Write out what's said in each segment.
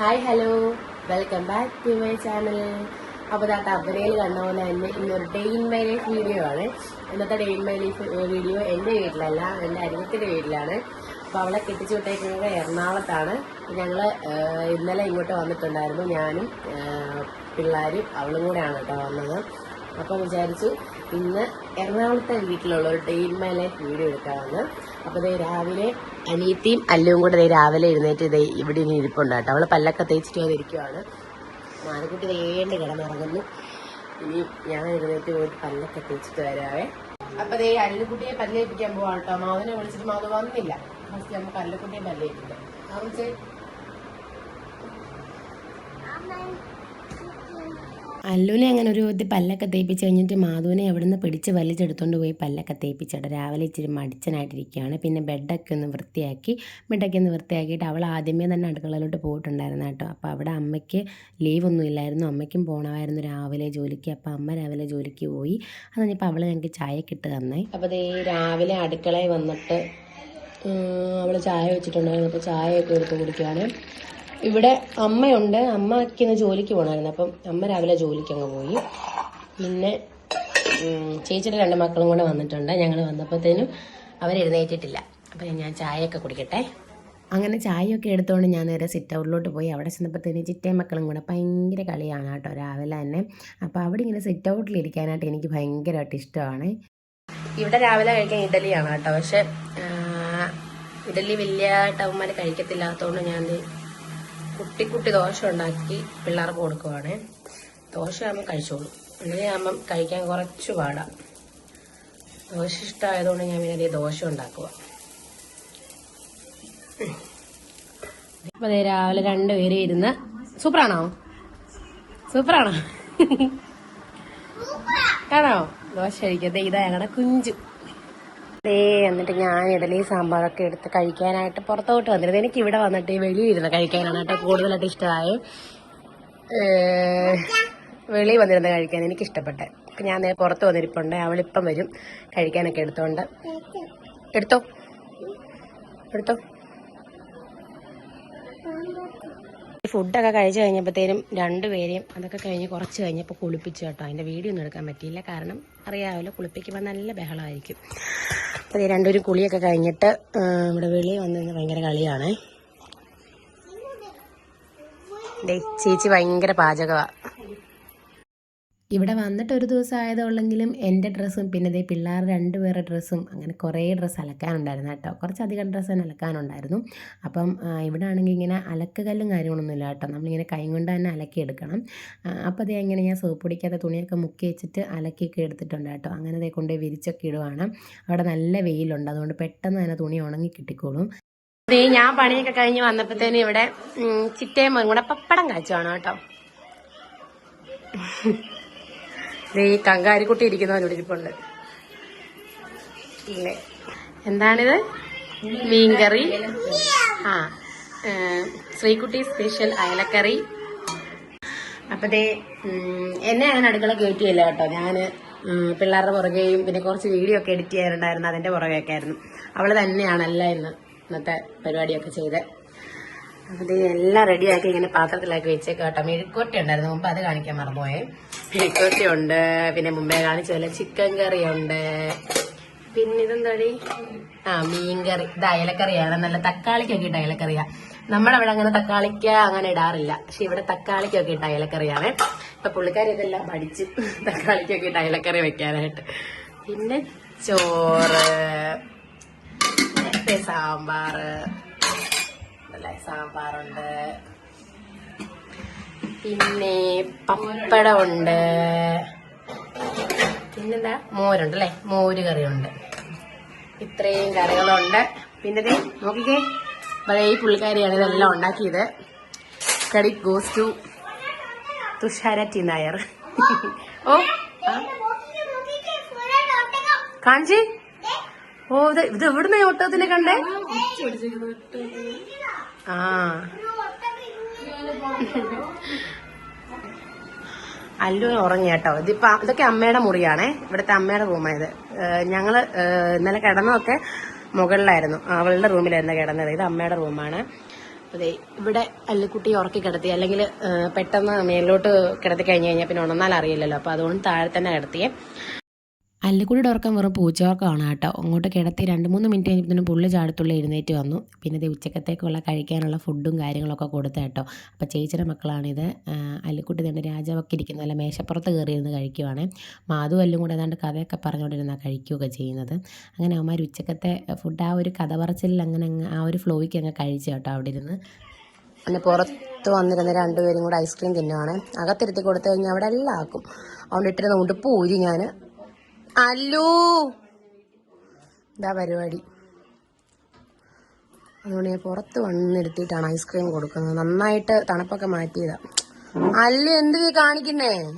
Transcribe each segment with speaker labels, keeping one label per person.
Speaker 1: Hi hello welcome back to my channel അപ്പോൾ ദാ തമ്പനയിൽ കണ്ട പോലെ തന്നെ ഇന്നൊരു day in my life video ആണ്. ഇന്നത്തെ day in my life video എന്റെ വീട്ടിലല്ല എന്റെ അനിയത്തിന്റെ വീട്ടിലാണ്. അപ്പോൾ അവളെ കെട്ടിച്ചു വിട്ടേക്കുന്നത് എറണാകുളത്താണ്. ഞങ്ങൾ ഇന്നലെ ഇങ്ങോട്ട് വന്നിട്ടുണ്ടായിരുന്നു. ഞാനും പിള്ളേരും അവളും കൂടെയാണ് കേട്ടോ വന്നത്. അപ്പം വിചാരിച്ചു ഇന്ന് എറണാകുളത്തെ വീട്ടിലുള്ള ഒരു ഡേ മൈ ലൈഫ് വീഡിയോ എടുക്കാമെന്ന്. അപ്പോൾ ഇതേ രാവിലെ അനിയത്തിയും അല്ലും കൂടെ രാവിലെ എഴുന്നേറ്റ് ഇതേ ഇവിടെ ഇനി ഇരിപ്പുണ്ട് അവൾ പല്ലൊക്കെ തേച്ചിട്ട് വന്നിരിക്കുവാണ് മാനക്കുട്ടി വേണ്ട കിടന്നിറങ്ങുന്നു. ഇനി ഞാൻ എഴുന്നേറ്റ് പോയിട്ട് പല്ലൊക്കെ തേച്ചിട്ട് വരാവേ. അപ്പൊ ദേ അല്ലുകുട്ടിയെ പല്ലേപ്പിക്കാൻ കേട്ടോ. മാവിനെ വിളിച്ചിട്ട് മാവ് വന്നില്ല. ഫസ്റ്റ് നമുക്ക് അല്ലുകുട്ടിയെ പല്ലേപ്പിക്കാം അല്ലുവിനെ അങ്ങനെ ഒരു ഇത് പല്ലൊക്കെ തേപ്പിച്ച് കഴിഞ്ഞിട്ട് മാധുവിനെ എവിടുന്ന് പിടിച്ച് വലിച്ചെടുത്തോണ്ട് പോയി പല്ലൊക്കെ തേപ്പിച്ചിട്ട് രാവിലെ ഇച്ചിരി മടിച്ചനായിട്ടിരിക്കുകയാണ്. പിന്നെ ബെഡൊക്കെ ഒന്ന് വൃത്തിയാക്കി ബെഡൊക്കെ ഒന്ന് വൃത്തിയാക്കിയിട്ട് അവൾ ആദ്യമേ തന്നെ അടുക്കളയിലോട്ട് പോയിട്ടുണ്ടായിരുന്നു കേട്ടോ. അപ്പോൾ അവിടെ അമ്മയ്ക്ക് ലീവ് ഒന്നും ഇല്ലായിരുന്നു. അമ്മയ്ക്കും പോകണമായിരുന്നു രാവിലെ ജോലിക്ക്. അപ്പോൾ അമ്മ രാവിലെ ജോലിക്ക് പോയി. അത് കഴിഞ്ഞപ്പോൾ അവൾ ഞങ്ങൾക്ക് ചായ കിട്ട് തന്നേ. അപ്പോൾ ഈ രാവിലെ അടുക്കളയിൽ വന്നിട്ട് അവൾ ചായ വെച്ചിട്ടുണ്ടായിരുന്നു. അപ്പോൾ ചായയൊക്കെ എടുത്ത് കുടിക്കുകയാണ് ഇവിടെ അമ്മയുണ്ട്. അമ്മയ്ക്ക് ഇന്ന് ജോലിക്ക് പോകണമായിരുന്നു അപ്പം അമ്മ രാവിലെ ജോലിക്ക് അങ്ങ് പോയി. പിന്നെ ചേച്ചിയുടെ രണ്ട് മക്കളും കൂടെ വന്നിട്ടുണ്ട്. ഞങ്ങൾ വന്നപ്പോഴത്തേനും അവരെഴുന്നേറ്റിട്ടില്ല അപ്പം ഞാൻ ചായയൊക്കെ കുടിക്കട്ടെ. അങ്ങനെ ചായയൊക്കെ എടുത്തുകൊണ്ട് ഞാൻ നേരെ സിറ്റ് ഔട്ടിലോട്ട് പോയി. അവിടെ ചെന്നപ്പോഴത്തേന് ചിറ്റേ മക്കളും കൂടെ ഭയങ്കര കളിയാണ് കേട്ടോ രാവിലെ തന്നെ. അപ്പോൾ അവിടെ ഇങ്ങനെ സിറ്റ് ഔട്ടിലിരിക്കാനായിട്ട് എനിക്ക് ഭയങ്കരമായിട്ട് ഇഷ്ടമാണ്. ഇവിടെ രാവിലെ കഴിക്കാൻ ഇഡലിയാണ് കേട്ടോ. പക്ഷെ ഇഡലി വലിയതായിട്ട് അവന്മാർ കഴിക്കത്തില്ലാത്തതുകൊണ്ട് ഞാൻ കുട്ടി കുട്ടി ദോശ ഉണ്ടാക്കി പിള്ളേർക്ക് കൊടുക്കുവാണേ. ദോശ ആകുമ്പോൾ കഴിച്ചോളൂ. ഇഡലി ആകുമ്പം കഴിക്കാൻ കുറച്ച് പാടാം. ദോശ ഇഷ്ടമായതുകൊണ്ട് ഞാൻ പിന്നെ ദോശ ഉണ്ടാക്കുക അപ്പോൾ ദേ രാവിലെ രണ്ടുപേരും ഇരുന്ന് സൂപ്പറാണോ? സൂപ്പറാണോ? ആണോ ദോശ കഴിക്കട്ടെ ഇതാ ഞങ്ങളുടെ കുഞ്ചു. ദേ എന്നിട്ട് ഞാൻ ഇഡലി സാമ്പാറൊക്കെ എടുത്ത് കഴിക്കാനായിട്ട് പുറത്തോട്ട് വന്നിരുന്നു. എനിക്ക് ഇവിടെ വന്നിട്ട് ഇരുന്ന് കഴിക്കാനാണ് കേട്ടോ കൂടുതലായിട്ട് ഇഷ്ടമായി. വെളി വന്നിരുന്ന് കഴിക്കാൻ എനിക്ക് ഇഷ്ടപ്പെട്ടെ. അപ്പം ഞാൻ പുറത്ത് വന്നിരിപ്പുണ്ട്. അവളിപ്പം വരും കഴിക്കാനൊക്കെ എടുത്തോണ്ട്. എടുത്തോ? എടുത്തോ? ഫുഡൊക്കെ കഴിച്ചു കഴിഞ്ഞപ്പോഴത്തേനും രണ്ടുപേരെയും അതൊക്കെ കഴിഞ്ഞ് കുറച്ച് കഴിഞ്ഞപ്പോൾ കുളിപ്പിച്ചു കേട്ടോ. അതിന്റെ വീഡിയോ ഒന്നും എടുക്കാൻ പറ്റിയില്ല. കാരണം അറിയാമല്ലോ കുളിപ്പിക്കുമ്പോൾ നല്ല ബഹളമായിരിക്കും. അപ്പോൾ രണ്ടുപേരും കുളിയൊക്കെ കഴിഞ്ഞിട്ട് ഇവിടെ വെളിയിൽ വന്ന് നിന്ന് ഭയങ്കര കളിയാണ്. ചേച്ചി ഭയങ്കര പാചകമാണ് ഇവിടെ വന്നിട്ട് ഒരു ദിവസം ആയതുള്ളെങ്കിലും എന്റെ ഡ്രസ്സും പിന്നെ ഇതേ പിള്ളേർ രണ്ടുപേരുടെ ഡ്രസ്സും അങ്ങനെ കുറേ ഡ്രസ്സ് അലക്കാനുണ്ടായിരുന്നു കേട്ടോ. കുറച്ചധികം ഡ്രസ്സ് തന്നെ അലക്കാനുണ്ടായിരുന്നു. അപ്പം ഇവിടെ ആണെങ്കിൽ ഇങ്ങനെ അലക്കുകല്ലും കാര്യങ്ങളൊന്നും ഇല്ല കേട്ടോ. നമ്മളിങ്ങനെ കൈ കൊണ്ട് തന്നെ അലക്കിയെടുക്കണം. അപ്പോൾ അതേ അങ്ങനെ ഞാൻ സോപ്പ് പിടിക്കാത്ത തുണിയൊക്കെ മുക്കി വെച്ചിട്ട് അലക്കിയൊക്കെ എടുത്തിട്ടുണ്ട് കേട്ടോ. അങ്ങനെ അതേ കൊണ്ട് വിരിച്ചൊക്കെ ഇടുവാണ്. അവിടെ നല്ല വെയിലുണ്ട്. അതുകൊണ്ട് പെട്ടെന്ന് തന്നെ തുണി ഉണങ്ങി കിട്ടിക്കോളും. ഞാൻ പണിയൊക്കെ കഴിഞ്ഞ് വന്നപ്പോഴത്തേനും ഇവിടെ ചിറ്റയും കൂടെ പപ്പടം കാച്ചുവാണ് കേട്ടോ. ദേ ഈ കങ്കാരിക്കുട്ടി ഇരിക്കുന്നവനോട് ഇരിപ്പുണ്ട്. ഇല്ലേ എന്താണിത്? മീൻകറി. ആ ശ്രീകുട്ടി സ്പെഷ്യൽ അയലക്കറി. അപ്പത്തെ എന്നെ അങ്ങനെ അടുക്കള കയറ്റിയല്ല കേട്ടോ. ഞാൻ പിള്ളേരുടെ പുറകെയും പിന്നെ കുറച്ച് വീഡിയോ ഒക്കെ എഡിറ്റ് ചെയ്യാനുണ്ടായിരുന്നു അതിന്റെ പുറകെയൊക്കെ ആയിരുന്നു. അവൾ തന്നെയാണല്ല ഇന്ന് ഇന്നത്തെ പരിപാടിയൊക്കെ ചെയ്ത്. ദേ എല്ലാം റെഡിയാക്കി ഇങ്ങനെ പാത്രത്തിലാക്കി വെച്ചേക്കാട്ടോ മെഴുക്കോട്ടി ഉണ്ടായിരുന്നു. മുമ്പ് അത് കാണിക്കാൻ മറന്നുപോയേ. മെഴുക്കോട്ടി ഉണ്ട്. പിന്നെ മുമ്പേ കാണിച്ചതല്ല ചിക്കൻ കറി ഉണ്ട്. പിന്നെ ഇതെന്താടി? ആ മീൻകറി. ഇത് അയലക്കറിയാണ്. നല്ല തക്കാളിക്കൊക്കെ ഇട്ട അയലക്കറിയാ. നമ്മുടെ അവിടെ അങ്ങനെ തക്കാളിക്ക അങ്ങനെ ഇടാറില്ല. പക്ഷെ ഇവിടെ തക്കാളിക്കൊക്കെ ഇട്ട അയലക്കറിയാണ് അപ്പൊ പുള്ളിക്കാരി ഇതെല്ലാം പഠിച്ച് തക്കാളിക്കൊക്കെ ഇട്ട അയലക്കറി വെക്കാനായിട്ട്. പിന്നെ ചോറ്. സാമ്പാറ്. സാമ്പാറുണ്ട്. പിന്നെ പപ്പടമുണ്ട്. പിന്നെന്താ? മോരുണ്ട് അല്ലേ? മോര് കറിയുണ്ട്. ഇത്രയും കറികളുണ്ട്. പിന്നെ നോക്കിക്കേ. ഈ പുള്ളിക്കാരിയാണ് ഇതെല്ലാം ഉണ്ടാക്കിയത്. Credit goes to Thushara T Nair. ഓ. കാണിച്ചേ? ഓ ഇത് ഇത് എവിടുന്ന ഒട്ടകത്തിനെ കണ്ടേ? ആ. അല്ലു ഉറങ്ങി കേട്ടോ ഇതിപ്പോ ഇതൊക്കെ അമ്മയുടെ മുറിയാണേ. ഇവിടുത്തെ അമ്മയുടെ റൂമായത്. ഞങ്ങൾ ഇന്നലെ കിടന്നതൊക്കെ മുകളിലായിരുന്നു. അവളുടെ റൂമിലായിരുന്നു കിടന്നത്. ഇത് അമ്മയുടെ റൂമാണ്. അതെ ഇവിടെ അല്ലിക്കുട്ടി ഉറക്കി കിടത്തി. അല്ലെങ്കിൽ പെട്ടെന്ന് മേലോട്ട് കിടത്തി കഴിഞ്ഞു കഴിഞ്ഞാൽ പിന്നെ ഉണർന്നാൽ അറിയില്ലല്ലോ. അപ്പോൾ അതുകൊണ്ട് താഴെ തന്നെ കിടത്തിയേ. അല്ലിക്കുടിയുടെ ഉറക്കം വെറും പൂച്ചവർക്കമാണ് കേട്ടോ. അങ്ങോട്ട് കിടത്തി രണ്ട് മൂന്ന് മിനിറ്റ് കഴിഞ്ഞപ്പോൾ പുള്ളി ചാടത്തുള്ള എഴുന്നേറ്റ് വന്നു. പിന്നെ ഇത് ഉച്ചക്കത്തേക്കുള്ള കഴിക്കാനുള്ള ഫുഡും കാര്യങ്ങളൊക്കെ കൊടുത്ത കേട്ടോ. അപ്പോൾ ചേച്ചിയുടെ മക്കളാണിത്. അല്ലിക്കുട്ടി തന്നെ രാജാവൊക്കെ ഇരിക്കുന്ന. അല്ല മേശപ്പുറത്ത് കയറിയിരുന്ന് കഴിക്കുവാണ്. മാധു അല്ലും കൂടെ ഏതാണ്ട് കഥയൊക്കെ പറഞ്ഞുകൊണ്ടിരുന്ന കഴിക്കുകയൊക്കെ ചെയ്യുന്നത്. അങ്ങനെ അവന്മാർ ഉച്ചക്കത്തെ ഫുഡ് ആ ഒരു കഥ പറച്ചിലിൽ അങ്ങനെ ആ ഒരു ഫ്ലോയ്ക്ക് അങ്ങ് കഴിച്ചു കേട്ടോ അവിടെ ഇരുന്ന്. പിന്നെ പുറത്ത് വന്നിരുന്ന രണ്ടുപേരും കൂടെ ഐസ്ക്രീം തിന്നുവാണ്. അകത്തിരുത്തി കൊടുത്തു കഴിഞ്ഞാൽ അവിടെ എല്ലാം ആക്കും അവിടെ ഇട്ടിരുന്ന ഉടുപ്പ് ഊരി ഞാൻ അല്ലൂ. ഇതാ പരിപാടി. അതുകൊണ്ട് ഞാൻ പുറത്ത് വന്നിരുത്തിയിട്ടാണ് ഐസ്ക്രീം കൊടുക്കുന്നത്. നന്നായിട്ട് തണുപ്പൊക്കെ മാറ്റിയതാ. അല്ലു എന്ത് കാണിക്കുന്നേ?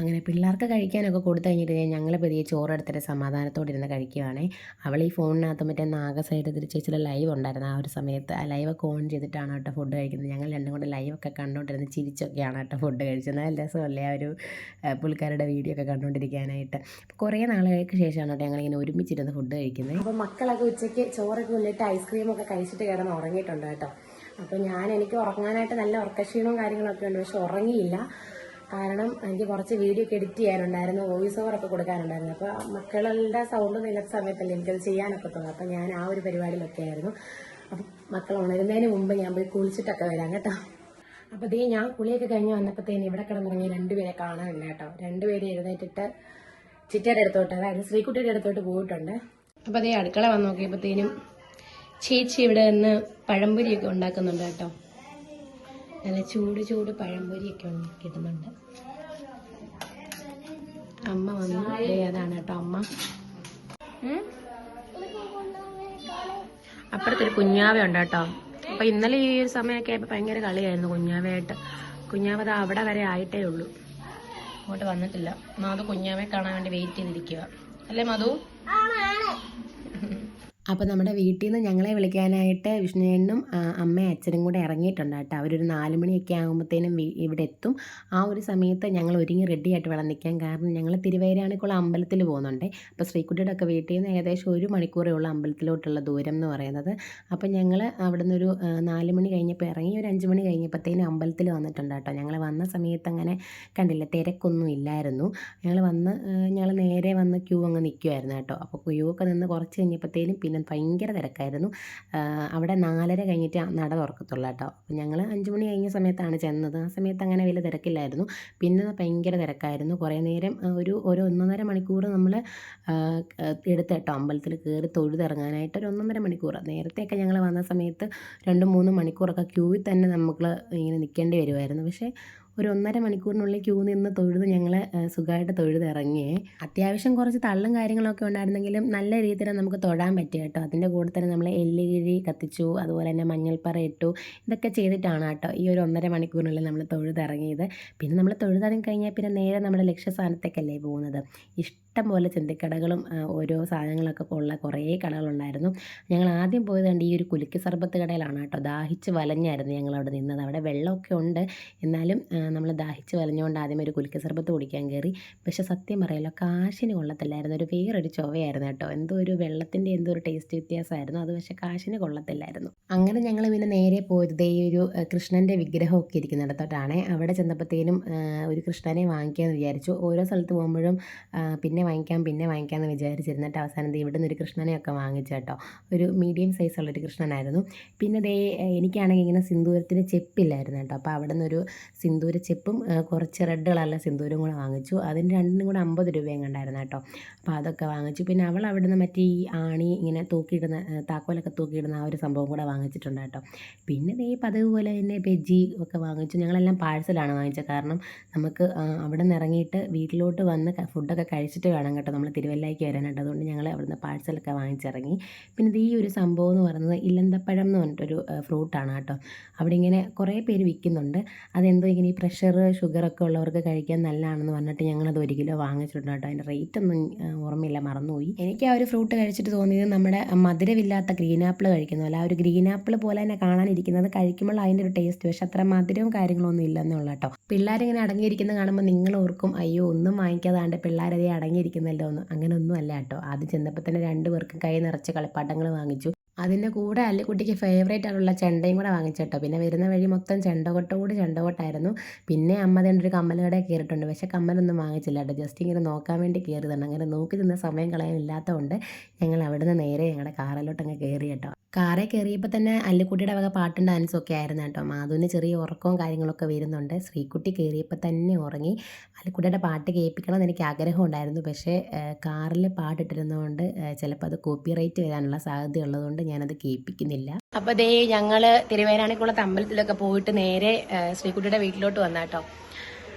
Speaker 1: അങ്ങനെ പിള്ളേർക്ക് കഴിക്കാനൊക്കെ കൊടുത്തു കഴിഞ്ഞിട്ട് ഞങ്ങൾ പതിയെ ചോറെടുത്തിട്ട് സമാധാനത്തോടെ ഇരുന്ന് കഴിക്കുവാണേ. അവൾ ഈ ഫോണിനകത്ത് മറ്റേ നാഗസൈഡ് ചേച്ചിയുടെ ലൈവ് ഉണ്ടായിരുന്നു ആ ഒരു സമയത്ത്. ആ ലൈവൊക്കെ ഓൺ ചെയ്തിട്ടാണ് കേട്ടോ ഫുഡ് കഴിക്കുന്നത്. ഞങ്ങൾ രണ്ടും കൂടെ ലൈവൊക്കെ കണ്ടുകൊണ്ടിരുന്ന് ചിരിച്ചൊക്കെയാണ് കേട്ടോ ഫുഡ് കഴിച്ചത്. നല്ല രസമല്ലേ ആ ഒരു പുള്ളിക്കാരുടെ വീഡിയോ ഒക്കെ കണ്ടുകൊണ്ടിരിക്കാനായിട്ട് കുറേ നാളുകൾക്ക് ശേഷമാണ് കേട്ടോ ഞങ്ങളിങ്ങനെ ഒരുമിച്ചിരുന്ന് ഫുഡ് കഴിക്കുന്നത് അപ്പോൾ മക്കളൊക്കെ ഉച്ചയ്ക്ക് ചോറൊക്കെ ഉള്ളിട്ട് ഐസ്ക്രീമൊക്കെ കഴിച്ചിട്ട് കിടന്ന് ഉറങ്ങിയിട്ടുണ്ട് കേട്ടോ. അപ്പോൾ ഞാൻ എനിക്ക് ഉറങ്ങാനായിട്ട് നല്ല ഉറക്കക്ഷീണവും കാര്യങ്ങളൊക്കെ ഉണ്ട്. പക്ഷെ ഉറങ്ങിയില്ല. കാരണം എനിക്ക് കുറച്ച് വീഡിയോ ഒക്കെ എഡിറ്റ് ചെയ്യാനുണ്ടായിരുന്നു വോയിസ് ഓവർ ഒക്കെ കൊടുക്കാനുണ്ടായിരുന്നു. അപ്പോൾ മക്കളുടെ സൗണ്ട് നിലത്ത സമയത്തല്ലേ എനിക്കത് ചെയ്യാനൊക്കെ തോന്നും അപ്പോൾ ഞാൻ ആ ഒരു പരിപാടിയിലൊക്കെ ആയിരുന്നു. അപ്പം മക്കൾ ഉണരുന്നതിന് മുമ്പ് ഞാൻ പോയി കുളിച്ചിട്ടൊക്കെ വരാം കേട്ടോ. അപ്പോൾ ദേ ഞാൻ കുളിയൊക്കെ കഴിഞ്ഞ് വന്നപ്പോഴത്തേന് ഇവിടെ കിടന്നിറങ്ങി രണ്ടുപേരെ കാണാനില്ല കേട്ടോ. രണ്ടുപേരെ എഴുന്നേറ്റിട്ട് ചിറ്റയുടെ അടുത്തോട്ട് അതായത് ശ്രീകുട്ടിയുടെ അടുത്തോട്ട് പോയിട്ടുണ്ട്. അപ്പോൾ അതേ അടുക്കള വന്ന് നോക്കിയപ്പോഴത്തേനും ചേച്ചി ഇവിടെ നിന്ന് പഴംപൊരിയൊക്കെ ഉണ്ടാക്കുന്നുണ്ട് കേട്ടോ. നല്ല ചൂട് ചൂട് പഴംപൊരിയൊക്കെ കിട്ടുന്നുണ്ട്. അമ്മ വന്നു. ഏതാണ് കേട്ടോ അമ്മ? അപ്പുറത്തൊരു കുഞ്ഞാവ ഉണ്ട് കേട്ടോ. അപ്പൊ ഇന്നലെ ഈ ഒരു സമയമൊക്കെ ആയപ്പോ ഭയങ്കര കളിയായിരുന്നു കുഞ്ഞാവയായിട്ട്. കുഞ്ഞാവ അത് അവിടെ വരെ ആയിട്ടേ ഉള്ളൂ. അങ്ങോട്ട് വന്നിട്ടില്ല. മാധു കുഞ്ഞാവയെ കാണാൻ വേണ്ടി വെയിറ്റ് ചെയ്തിരിക്കുക അല്ലേ മധു? അപ്പോൾ നമ്മുടെ വീട്ടിൽ നിന്ന് ഞങ്ങളെ വിളിക്കാനായിട്ട് വിഷ്ണുവേണ്ണും അമ്മയും അച്ഛനും കൂടെ ഇറങ്ങിയിട്ടുണ്ട് കേട്ടോ. അവരൊരു നാല് മണിയൊക്കെ ആകുമ്പോഴത്തേനും ഇവിടെ എത്തും. ആ ഒരു സമയത്ത് ഞങ്ങൾ ഒരുങ്ങി റെഡിയായിട്ട് വേണം നിൽക്കാൻ കാരണം ഞങ്ങൾ തിരുവേരാണിക്കുള്ള അമ്പലത്തിൽ പോകുന്നുണ്ട്. അപ്പോൾ ശ്രീകുട്ടിയുടെ വീട്ടിൽ നിന്ന് ഏകദേശം ഒരു മണിക്കൂറേ ഉള്ള അമ്പലത്തിലോട്ടുള്ള ദൂരം എന്ന് പറയുന്നത്. അപ്പോൾ ഞങ്ങൾ അവിടെ നിന്നൊരു നാല് മണി കഴിഞ്ഞപ്പോൾ ഇറങ്ങി ഒരു അഞ്ച് മണി കഴിഞ്ഞപ്പോഴത്തേനും അമ്പലത്തിൽ വന്നിട്ടുണ്ട് കേട്ടോ. ഞങ്ങൾ വന്ന സമയത്ത് അങ്ങനെ കണ്ടില്ല തിരക്കൊന്നും ഇല്ലായിരുന്നു. ഞങ്ങൾ വന്ന് ഞങ്ങൾ നേരെ വന്ന് ക്യൂ അങ്ങ് നിൽക്കുമായിരുന്നു കേട്ടോ. അപ്പോൾ ക്യൂ ഒക്കെ നിന്ന് കുറച്ച് കഴിഞ്ഞപ്പോഴത്തേനും പിന്നെ ഭയങ്കര തിരക്കായിരുന്നു. അവിടെ നാലര കഴിഞ്ഞിട്ട് നട തുറക്കത്തുള്ളൂ കേട്ടോ. ഞങ്ങൾ അഞ്ച് മണി കഴിഞ്ഞ സമയത്താണ് ചെന്നത്. ആ സമയത്ത് അങ്ങനെ വലിയ തിരക്കില്ലായിരുന്നു. പിന്നെ ഭയങ്കര തിരക്കായിരുന്നു. കുറേ നേരം ഒരു ഒരു ഒന്നൊന്നര മണിക്കൂർ നമ്മൾ എടുത്ത് കേട്ടോ അമ്പലത്തിൽ കയറി തൊഴുതിറങ്ങാനായിട്ട് ഒരു ഒന്നൊന്നര മണിക്കൂർ. നേരത്തെയൊക്കെ ഞങ്ങൾ വന്ന സമയത്ത് രണ്ട് മൂന്ന് മണിക്കൂറൊക്കെ ക്യൂവിൽ തന്നെ നമുക്ക് ഇങ്ങനെ നിൽക്കേണ്ടി വരുമായിരുന്നു പക്ഷേ ഒരു ഒന്നര മണിക്കൂറിനുള്ളിൽ ക്യൂ നിന്ന് തൊഴുത് ഞങ്ങൾ സുഖമായിട്ട് തൊഴുത് ഇറങ്ങിയേ അത്യാവശ്യം കുറച്ച് തള്ളും കാര്യങ്ങളൊക്കെ ഉണ്ടായിരുന്നെങ്കിലും നല്ല രീതിയിൽ നമുക്ക് തൊഴാൻ പറ്റിയ കേട്ടോ. അതിന്റെ കൂടെ തന്നെ നമ്മൾ എല്ലുകിഴി കത്തിച്ചു അതുപോലെ തന്നെ മഞ്ഞൾപ്പറ ഇട്ടു. ഇതൊക്കെ ചെയ്തിട്ടാണ് കേട്ടോ ഈ ഒരു ഒന്നര മണിക്കൂറിനുള്ളിൽ നമ്മൾ തൊഴുത് ഇറങ്ങിയത്. പിന്നെ നമ്മൾ തൊഴുതിറങ്ങി കഴിഞ്ഞാൽ പിന്നെ നേരെ നമ്മുടെ ലക്ഷ്യസ്ഥാനത്തേക്കല്ലേ പോകുന്നത്. ഇഷ്ടം പോലെ ചിന്തിക്കടകളും ഓരോ സാധനങ്ങളൊക്കെ ഉള്ള കുറേ കടകളുണ്ടായിരുന്നു. ഞങ്ങൾ ആദ്യം പോയത് കണ്ട് ഈ ഒരു കുലുക്കി സർബത്ത് കടയിലാണ് കേട്ടോ. ദാഹിച്ച് വലഞ്ഞായിരുന്നു ഞങ്ങൾ അവിടെ നിന്നത്. അവിടെ വെള്ളമൊക്കെ ഉണ്ട്. എന്നാലും നമ്മൾ ദാഹിച്ച് വലഞ്ഞുകൊണ്ട് ആദ്യം ഒരു കുലുക്ക സർബത്ത് കുടിക്കാൻ കയറി. പക്ഷെ സത്യം പറയല്ലോ കാശിന് കൊള്ളത്തില്ലായിരുന്നു. ഒരു വേറൊരു ചൊവയായിരുന്നു കേട്ടോ. എന്തോ ഒരു വെള്ളത്തിന്റെ എന്തോ ഒരു ടേസ്റ്റ് വ്യത്യാസമായിരുന്നു. അത് പക്ഷെ കാശിന് കൊള്ളത്തില്ലായിരുന്നു. അങ്ങനെ ഞങ്ങൾ പിന്നെ നേരെ പോയത് ഈ ഒരു കൃഷ്ണന്റെ വിഗ്രഹമൊക്കെ ഇരിക്കുന്നിടത്തോട്ടാണ്. അവിടെ ചെന്നപ്പോഴത്തേനും ഒരു കൃഷ്ണനെ വാങ്ങിക്കാമെന്ന് വിചാരിച്ചു. ഓരോ സ്ഥലത്ത് പോകുമ്പോഴും പിന്നെ വാങ്ങിക്കാം പിന്നെ വാങ്ങിക്കാമെന്ന് വിചാരിച്ചിരുന്നിട്ട് അവസാനം ഇവിടെ നിന്ന് ഒരു കൃഷ്ണനെയൊക്കെ വാങ്ങിച്ചു കേട്ടോ. ഒരു മീഡിയം സൈസുള്ളൊരു കൃഷ്ണനായിരുന്നു. പിന്നെ ദേ എനിക്കാണെങ്കിൽ ഇങ്ങനെ സിന്ദൂരത്തിന് ചെപ്പില്ലായിരുന്നു കേട്ടോ. അപ്പോൾ അവിടെ നിന്നൊരു സിന്ദൂര ചെപ്പും ചിപ്പും കുറച്ച് റെഡ് കളറിലെ സിന്ദൂരും കൂടെ വാങ്ങിച്ചു. അതിന് രണ്ടിനും കൂടെ അമ്പത് രൂപയും കണ്ടായിരുന്നു കേട്ടോ. അപ്പോൾ അതൊക്കെ വാങ്ങിച്ചു. പിന്നെ അവൾ അവിടെ നിന്ന് മറ്റേ ഈ ആണി ഇങ്ങനെ തൂക്കിയിടുന്ന താക്കോലൊക്കെ തൂക്കിയിടുന്ന ആ ഒരു സംഭവം കൂടെ വാങ്ങിച്ചിട്ടുണ്ട് കേട്ടോ. പിന്നെ ഈ പതിവ് പോലെ തന്നെ ബെജി ഒക്കെ വാങ്ങിച്ചു. ഞങ്ങളെല്ലാം പാഴ്സലാണ് വാങ്ങിച്ചത് കാരണം നമുക്ക് അവിടെ നിന്ന് ഇറങ്ങിയിട്ട് വീട്ടിലോട്ട് വന്ന് ഫുഡൊക്കെ കഴിച്ചിട്ട് വേണം കേട്ടോ നമ്മൾ തിരുവല്ലയ്ക്ക് വരാനായിട്ട്. അതുകൊണ്ട് ഞങ്ങൾ അവിടുന്ന് പാഴ്സലൊക്കെ വാങ്ങിച്ചിറങ്ങി. പിന്നെ ഇത് ഈ ഒരു സംഭവം എന്ന് പറയുന്നത് ഇല്ലന്തപ്പഴം എന്ന് പറഞ്ഞിട്ടൊരു ഫ്രൂട്ടാണ് കേട്ടോ. അവിടെ ഇങ്ങനെ കുറേ പേര് വിൽക്കുന്നുണ്ട്. അതെന്തോ ഇങ്ങനെ ഈ പ്രഷർ ഷുഗറൊക്കെ ഉള്ളവർക്ക് കഴിക്കാൻ നല്ലതാണെന്ന് പറഞ്ഞിട്ട് ഞങ്ങളത് ഒരു കിലോ വാങ്ങിച്ചിട്ടുണ്ട് കേട്ടോ. അതിന്റെ റേറ്റ് ഒന്നും ഓർമ്മയില്ല മറന്നുപോയി. എനിക്ക് ആ ഒരു ഫ്രൂട്ട് കഴിച്ചിട്ട് തോന്നിയത് നമ്മുടെ മധുരമില്ലാത്ത ഗ്രീൻ ആപ്പിൾ കഴിക്കുന്ന പോലെ. ആ ഒരു ഗ്രീൻ ആപ്പിൾ പോലെ തന്നെ കാണാനിരിക്കുന്നത് കഴിക്കുമ്പോൾ അതിന്റെ ഒരു ടേസ്റ്റ് പക്ഷെ അത്ര മധുരവും കാര്യങ്ങളൊന്നും ഇല്ലെന്നുള്ള കേട്ടോ. പിള്ളേരിങ്ങനെ അടങ്ങിയിരിക്കുന്ന കാണുമ്പോൾ നിങ്ങൾ ഓർക്കും അയ്യോ ഒന്നും വാങ്ങിക്കാതാണ്ട് പിള്ളേരതേ അടങ്ങിയിരിക്കുന്നല്ലോ ഒന്നും അങ്ങനെ ഒന്നും അല്ല കേട്ടോ. ആദ്യം ചെന്നപ്പോൾ തന്നെ രണ്ട് പേർക്കും കൈ നിറച്ച് കളിപ്പാട്ടങ്ങൾ വാങ്ങിച്ചു. അതിന്റെ കൂടെ അല്ലിക്കുട്ടിക്ക് ഫേവറേറ്റ് ആയിട്ടുള്ള ചെണ്ടയും കൂടെ വാങ്ങിച്ചിട്ടോ. പിന്നെ വരുന്ന വഴി മൊത്തം ചെണ്ടകൊട്ടോട് ചെണ്ടകൊട്ടായിരുന്നു. പിന്നെ അമ്മ തന്നെ ഒരു കമ്മൽ കടയിൽ കയറിയിട്ടുണ്ട്. പക്ഷേ കമ്മലൊന്നും വാങ്ങിച്ചില്ല കേട്ടോ. ജസ്റ്റ് ഇങ്ങനെ നോക്കാൻ വേണ്ടി കയറിയതാണ്. അങ്ങനെ നോക്കി നിന്ന സമയം കളയാനില്ലാത്തതുകൊണ്ട് ഞങ്ങൾ അവിടുന്ന് നേരെ ഞങ്ങളുടെ കാറിലോട്ട് അങ്ങ് കയറി കേട്ടോ. കാറെ കയറിയപ്പോൾ തന്നെ അല്ലിക്കുട്ടിയുടെ വക പാട്ടും ഡാൻസും ഒക്കെ ആയിരുന്നു കേട്ടോ. മാധുവിന് ചെറിയ ഉറക്കവും കാര്യങ്ങളൊക്കെ വരുന്നുണ്ട്. ശ്രീക്കുട്ടി കയറിയപ്പോൾ തന്നെ ഉറങ്ങി. അല്ലിക്കുട്ടിയുടെ പാട്ട് കേൾപ്പിക്കണം എന്ന് എനിക്ക് ആഗ്രഹം ഉണ്ടായിരുന്നു. പക്ഷേ കാറിൽ പാട്ടിട്ടിരുന്നതുകൊണ്ട് ചിലപ്പോൾ അത് കോപ്പി റൈറ്റ് വരാനുള്ള സാധ്യത ഉള്ളതുകൊണ്ട് ഞാനത് കേൾപ്പിക്കുന്നില്ല. അപ്പൊ ദേ ഞങ്ങൾ തിരുവേരാണിക്കുളത്ത് അമ്പലത്തിലൊക്കെ പോയിട്ട് നേരെ ശ്രീകുട്ടിയുടെ വീട്ടിലോട്ട് വന്നാട്ടോ.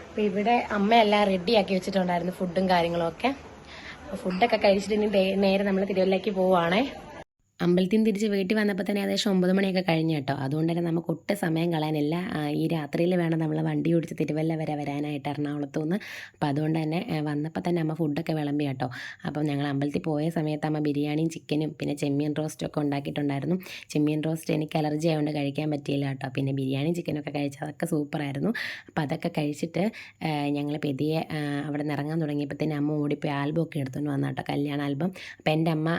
Speaker 1: അപ്പൊ ഇവിടെ അമ്മയെല്ലാം റെഡിയാക്കി വെച്ചിട്ടുണ്ടായിരുന്നു ഫുഡും കാര്യങ്ങളും ഒക്കെ ഫുഡൊക്കെ കഴിച്ചിട്ട് ഇനി നേരെ നമ്മൾ തിരുവല്ലയ്ക്ക് പോവുകയാണേ അമ്പലത്തിൽ നിന്ന് തിരിച്ച് വീട്ടിൽ വന്നപ്പോൾ തന്നെ ഏകദേശം ഒമ്പത് മണിയൊക്കെ കഴിഞ്ഞു കേട്ടോ. അതുകൊണ്ട് തന്നെ നമുക്ക് ഒട്ടും സമയം കളയാനില്ല. ഈ രാത്രിയിൽ വേണം നമ്മൾ വണ്ടി ഓടിച്ച് തിരുവല്ല വരെ വരാനായിട്ട് എറണാകുളത്തു നിന്ന്. അപ്പോൾ അതുകൊണ്ട് തന്നെ വന്നപ്പോൾ തന്നെ അമ്മ ഫുഡൊക്കെ വിളമ്പി കേട്ടോ. അപ്പം ഞങ്ങൾ അമ്പലത്തിൽ പോയ സമയത്ത് അമ്മ ബിരിയാണിയും ചിക്കനും പിന്നെ ചെമ്മീൻ റോസ്റ്റും ഒക്കെ ഉണ്ടാക്കിയിട്ടുണ്ടായിരുന്നു. ചെമ്മീൻ റോസ്റ്റ് എനിക്ക് അലർജി ആയതുകൊണ്ട് കഴിക്കാൻ പറ്റിയില്ല കേട്ടോ. പിന്നെ ബിരിയാണിയും ചിക്കനൊക്കെ ഒക്കെ കഴിച്ചത് അതൊക്കെ സൂപ്പറായിരുന്നു അപ്പോൾ അതൊക്കെ കഴിച്ചിട്ട് ഞങ്ങൾ പെതിയെ അവിടെ നിന്ന് ഇറങ്ങാൻ തുടങ്ങിയപ്പോൾ തന്നെ അമ്മ ഓടിപ്പോയി ആൽബം ഒക്കെ എടുത്തുകൊണ്ട് വന്നു കേട്ടോ. കല്യാണ ആൽബം അപ്പോൾ എന്റെ അമ്മ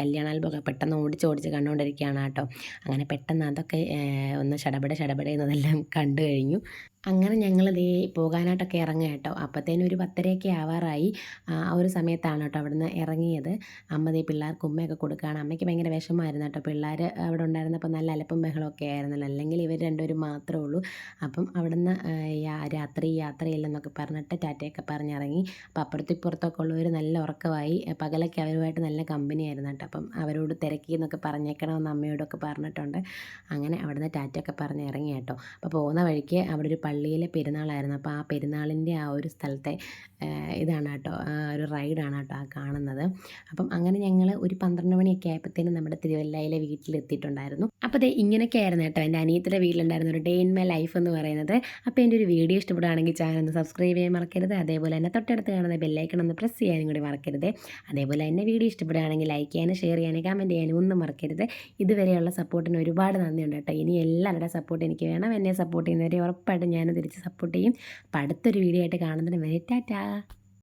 Speaker 1: കല്യാണ ആൽബമൊക്കെ പെട്ടെന്ന് ഓടിച്ച് ഓടിച്ച് കണ്ടുകൊണ്ടിരിക്കുകയാണ് കേട്ടോ. അങ്ങനെ പെട്ടെന്ന് അതൊക്കെ ഒന്ന് ഷടപട ഷടപട എന്നതെല്ലാം കണ്ടു കഴിഞ്ഞു. അങ്ങനെ ഞങ്ങൾ ദേ പോകാനായിട്ടൊക്കെ ഇറങ്ങുക കേട്ടോ. അപ്പോഴത്തേനും ഒരു പത്തരയൊക്കെ ആവാറായി. ആ ഒരു സമയത്താണ് കേട്ടോ അവിടുന്ന് ഇറങ്ങിയത്. അമ്മ ദേ പിള്ളേർക്ക് ഉമ്മയൊക്കെ കൊടുക്കുകയാണ്. അമ്മയ്ക്ക് ഭയങ്കര വിഷമമായിരുന്നു കേട്ടോ. പിള്ളേർ അവിടെ ഉണ്ടായിരുന്നപ്പോൾ നല്ല അലപ്പും ബഹളമൊക്കെ ആയിരുന്നല്ലോ. അല്ലെങ്കിൽ ഇവർ രണ്ടുപേരും മാത്രമേ ഉള്ളൂ. അപ്പം അവിടുന്ന് രാത്രി യാത്രയില്ലെന്നൊക്കെ പറഞ്ഞിട്ട് ടാറ്റയൊക്കെ പറഞ്ഞിറങ്ങി. അപ്പോൾ അപ്പുറത്തും ഇപ്പുറത്തൊക്കെ ഉള്ളവർ നല്ല ഉറക്കമായി. പകലൊക്കെ അവരുമായിട്ട് നല്ല കമ്പനി ആയിരുന്നു കേട്ടോ. അപ്പം അവരോട് തിരക്കി എന്നൊക്കെ പറഞ്ഞേക്കണമെന്ന് അമ്മയോടൊക്കെ പറഞ്ഞിട്ടുണ്ട്. അങ്ങനെ അവിടുന്ന് ടാറ്റൊക്കെ പറഞ്ഞ് ഇറങ്ങി കേട്ടോ. അപ്പോൾ പോകുന്ന വഴിക്ക് അവിടെ ഒരു പള്ളിയിലെ പെരുന്നാളായിരുന്നു. അപ്പോൾ ആ പെരുന്നാളിന്റെ ആ ഒരു സ്ഥലത്തെ ഇതാണ് കേട്ടോ. ഒരു റൈഡാണ് കേട്ടോ ആ കാണുന്നത്. അപ്പം അങ്ങനെ ഞങ്ങൾ ഒരു പന്ത്രണ്ട് മണിയൊക്കെ ആയപ്പോഴത്തേനും നമ്മുടെ തിരുവല്ലയിലെ വീട്ടിലെത്തിയിട്ടുണ്ടായിരുന്നു. അപ്പോൾ ദേ ഇങ്ങനെയൊക്കെ ആയിരുന്നു കേട്ടോ എന്റെ അനിയത്തിന്റെ വീട്ടിലുണ്ടായിരുന്ന ഒരു ഡേ ഇൻ മൈ ലൈഫ് എന്ന് പറയുന്നത്. അപ്പോൾ എന്റെ ഒരു വീഡിയോ ഇഷ്ടപ്പെടുകയാണെങ്കിൽ ചാനൽ ഒന്ന് സബ്സ്ക്രൈബ് ചെയ്യാൻ മറക്കരുത്. അതേപോലെ തന്നെ തൊട്ടടുത്ത് കാണുന്ന ബെല്ലൈക്കൺ ഒന്ന് പ്രസ് ചെയ്യാനും കൂടി മറക്കരുത്. അതേപോലെ തന്നെ വീഡിയോ ഇഷ്ടപ്പെടുകയാണെങ്കിൽ ലൈക്ക് ചെയ്യാനും ഷെയർ ചെയ്യാനും കമന്റ് ചെയ്യാനും ഒന്നും മറക്കരുത്. ഇതുവരെയുള്ള സപ്പോർട്ടിന് ഒരുപാട് നന്ദിയുണ്ട് കേട്ടോ. ഇനി എല്ലാവരുടെ സപ്പോർട്ട് എനിക്ക് വേണം. എന്നെ സപ്പോർട്ട് ചെയ്യുന്നവരെ ഉറപ്പായിട്ടും ഞാൻ തിരിച്ച് സപ്പോർട്ട് ചെയ്യും. അപ്പോൾ അടുത്തൊരു വീഡിയോ ആയിട്ട് കാണുന്നതിന് വരെ ടാറ്റാ.